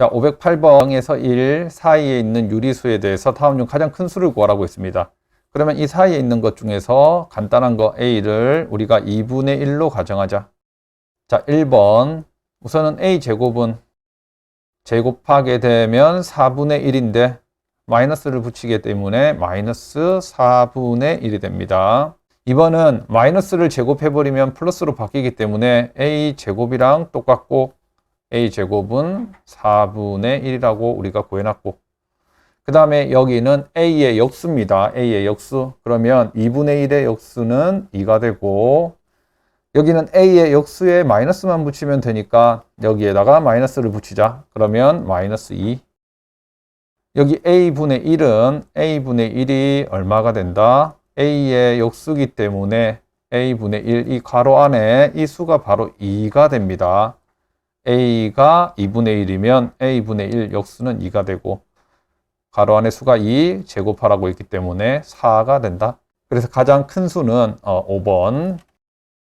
자, 508번에서 1 사이에 있는 유리수에 대해서 다음 중 가장 큰 수를 구하라고 했습니다. 그러면 이 사이에 있는 것 중에서 간단한 거 A를 우리가 2분의 1로 가정하자. 자, 1번. 우선은 A 제곱은 제곱하게 되면 4분의 1인데 마이너스를 붙이기 때문에 마이너스 4분의 1이 됩니다. 2번은 마이너스를 제곱해버리면 플러스로 바뀌기 때문에 A 제곱이랑 똑같고 A 제곱은 4분의 1이라고 우리가 구해놨고 그 다음에 여기는 A의 역수입니다. A의 역수. 그러면 2분의 1의 역수는 2가 되고 여기는 A의 역수에 마이너스만 붙이면 되니까 여기에다가 마이너스를 붙이자. 그러면 마이너스 2. 여기 A분의 1은 A분의 1이 얼마가 된다? A의 역수기 때문에 A분의 1, 이 괄호 안에 이 수가 바로 2가 됩니다. A가 2분의 1이면 A분의 1 역수는 2가 되고 가로 안에 수가 2 제곱하라고 있기 때문에 4가 된다. 그래서 가장 큰 수는 어, 5번